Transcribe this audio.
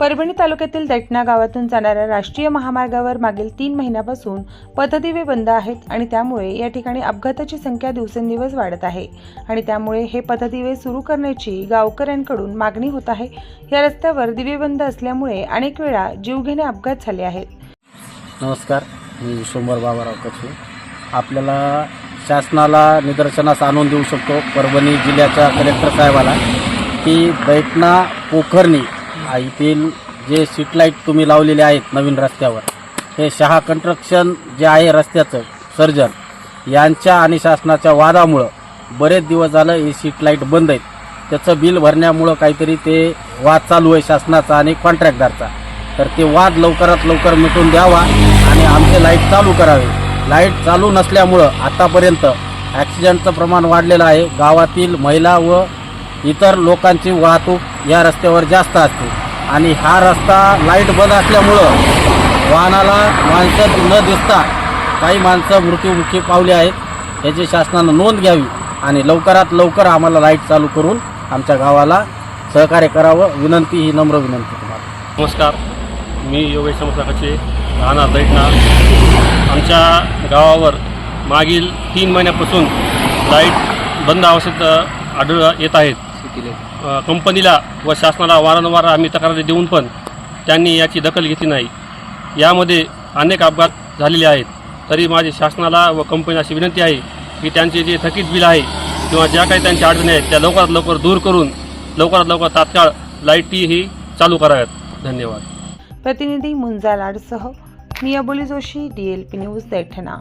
परभणी तालुक्यातील दैठणा गावातून जाणाऱ्या राष्ट्रीय महामार्गावर मागील तीन महिन्यापासून पथदिवे बंद आहेत आणि त्यामुळे या ठिकाणी अपघाताची संख्या दिवसेंदिवस वाढत आहे. आणि त्यामुळे हे पथदिवे सुरू करण्याची गावकऱ्यांकडून मागणी होत आहे. या रस्त्यावर दिवे बंद असल्यामुळे अनेक वेळा जीवघेणे अपघात झाले आहेत. नमस्कार मी सोमवार बाबाराव कचू आपल्याला शासनाला निदर्शनास आणून देऊ शकतो परभणी जिल्ह्याच्या कलेक्टर साहेबाला की दैठणा पोखरणी आ, येथील जे स्ट्रीटलाईट तुम्ही लावलेले आहेत नवीन रस्त्यावर हे शहा कन्स्ट्रक्शन जे आहे रस्त्याचं सर्जन यांच्या आणि शासनाच्या वादामुळं बरेच दिवस झालं हे स्ट्रीटलाईट बंद आहेत. त्याचं बिल भरण्यामुळं काहीतरी ते वाद चालू आहे शासनाचा आणि कॉन्ट्रॅक्टदारचा तर ते वाद लवकरात लवकर मिटून द्यावा आणि आमचे लाइट चालू करावे. लाइट चालू नसल्यामुळं आतापर्यंत ॲक्सिडेंटचं प्रमाण वाढलेलं आहे. गावातील महिला व इतर लोकांची वाहतूक या रस्त्यावर जास्त असते. आणि हा रस्ता लाइट बंद असल्यामुळं वाहनाला माणसं न दिसता काही माणसं मृत्यूमुखी पावली आहेत. याची शासनानं नोंद घ्यावी आणि लवकरात लवकर आम्हाला लाइट चालू करून आमच्या गावाला सहकार्य करावं. विनंती ही नम्र विनंती तुम्हाला. नमस्कार. मी योगेश समसाकाचे राहणार दैठणा आमच्या गावावर मागील तीन महिन्यापासून लाइट बंद आवश्यक आढळ येत आहेत. कंपनीला व शासनाला वारंवार आम्ही तक्रारी देऊन पण त्यांनी याची दखल घेतली नाही. यामध्ये अनेक अपघात झालेले आहेत. तरी माझी शासनाला व कंपनीला अशी विनंती आहे की त्यांचे जे थकीत बिल आहे किंवा ज्या काही त्यांच्या अडचणी आहेत त्या लवकरात लवकर दूर करून लवकरात लवकर तात्काळ लाईटी ही चालू कराव्यात. धन्यवाद. प्रतिनिधी मुंजा लाडसह मी Aboli Joshi D L P news Daithana.